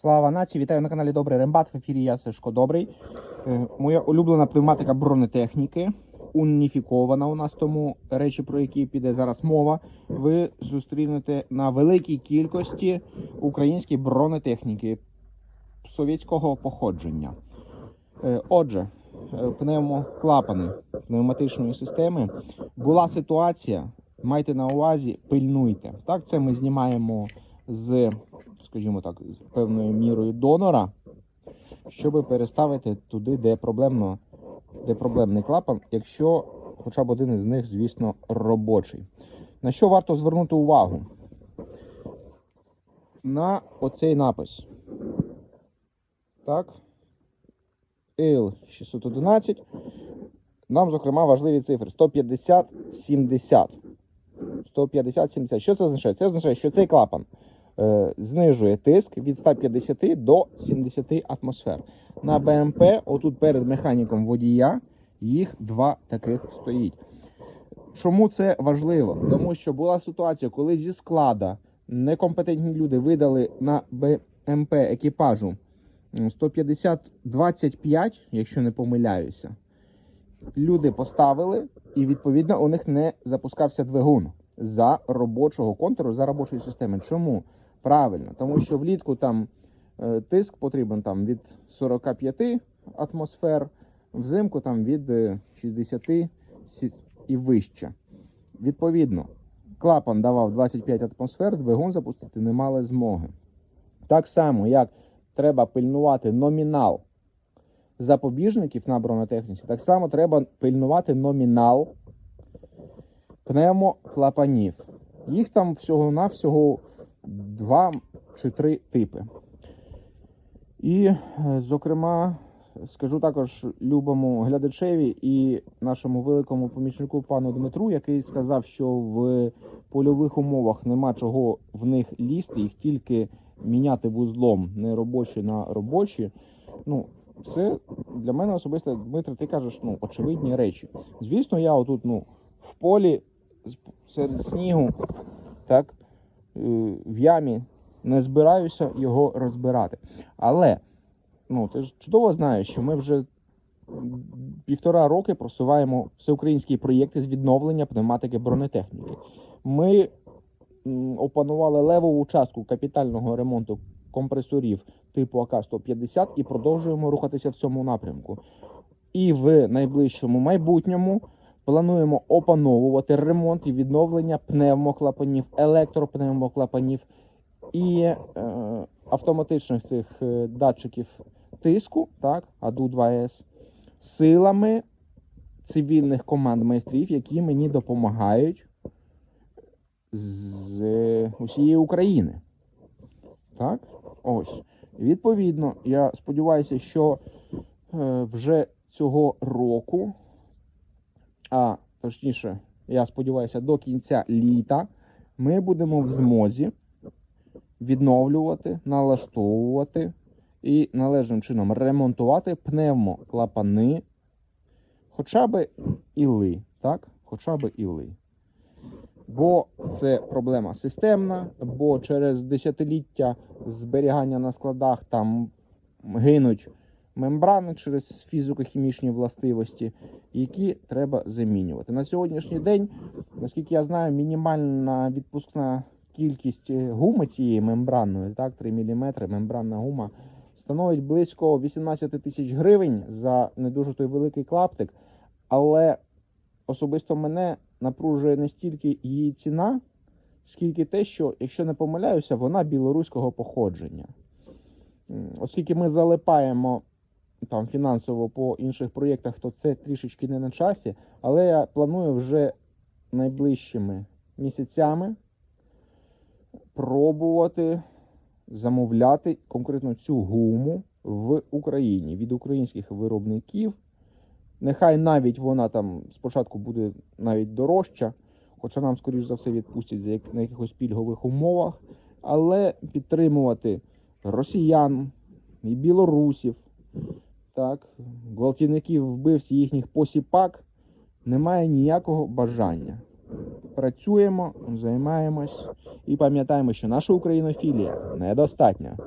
Слава нації! Вітаю на каналі Добрий Рембат. В ефірі я Сашко Добрий. Е, Моя улюблена пневматика бронетехніки. Уніфікована у нас тому речі, про які піде зараз мова. Ви зустрінете на великій кількості української бронетехніки совєтського походження. Е, Отже, е, пневмоклапани пневматичної системи. Була ситуація, майте на увазі, пильнуйте. Так, це ми знімаємо з скажімо так, певною мірою донора, щоб переставити туди, де проблемно, де проблемний клапан, якщо хоча б один із них, звісно, робочий. На що варто звернути увагу? На оцей напис. Так. IL611. Нам, зокрема, важливі цифри 150 70. 150 70. Що це означає? Це означає, що цей клапан знижує тиск від 150 до 70 атмосфер. На БМП, отут перед механіком водія, їх два таких стоїть. Чому це важливо? Тому що була ситуація, коли зі склада некомпетентні люди видали на БМП екіпажу 150-25, якщо не помиляюся. Люди поставили, і відповідно у них не запускався двигун за робочого контуру, за робочої системи. Чому? Правильно, тому що влітку там е, тиск потрібен там від 45 атмосфер, взимку там від е, 60 і вище. Відповідно, клапан давав 25 атмосфер, двигун запустити не мали змоги. Так само, як треба пильнувати номінал запобіжників на бронетехніці, так само треба пильнувати номінал пневмоклапанів. Їх там всього-навсього два чи три типи. І, е, зокрема, скажу також любому глядачеві і нашому великому помічнику пану Дмитру, який сказав, що в польових умовах нема чого в них лізти, їх тільки міняти вузлом не робочі на робочі. Ну, це для мене особисто, Дмитро, ти кажеш, ну, очевидні речі. Звісно, я отут, ну, в полі серед снігу, так, в ямі не збираюся його розбирати. Але ну, ти ж чудово знаєш, що ми вже півтора роки просуваємо всеукраїнські проєкти з відновлення пневматики бронетехніки. Ми опанували левову частку капітального ремонту компресорів типу АК-150 і продовжуємо рухатися в цьому напрямку. І в найближчому майбутньому плануємо опановувати ремонт і відновлення пневмоклапанів, електропневмоклапанів і е, автоматичних цих е, датчиків тиску, так, АДУ 2С, силами цивільних команд майстрів, які мені допомагають з е, усієї України. Так, ось. Відповідно, я сподіваюся, що е, вже цього року, а точніше, я сподіваюся, до кінця літа ми будемо в змозі відновлювати, налаштовувати і належним чином ремонтувати пневмоклапани, хоча б іли, так? Хоча б іли. Бо це проблема системна, бо через десятиліття зберігання на складах там гинуть мембрани через фізико-хімічні властивості, які треба замінювати. На сьогоднішній день, наскільки я знаю, мінімальна відпускна кількість гуми цієї мембранної, так, 3 мм мембранна гума, становить близько 18 тисяч гривень за не дуже той великий клаптик. Але особисто мене напружує не стільки її ціна, скільки те, що, якщо не помиляюся, вона білоруського походження. Оскільки ми залипаємо там фінансово по інших проєктах, то це трішечки не на часі. Але я планую вже найближчими місяцями пробувати замовляти конкретно цю гуму в Україні від українських виробників. Нехай навіть вона там спочатку буде навіть дорожча, хоча нам, скоріш за все, відпустять на якихось пільгових умовах, але підтримувати росіян і білорусів, так, гвалтівників, вбивців їхніх посіпак немає ніякого бажання. Працюємо, займаємось і пам'ятаємо, що наша українофілія недостатня.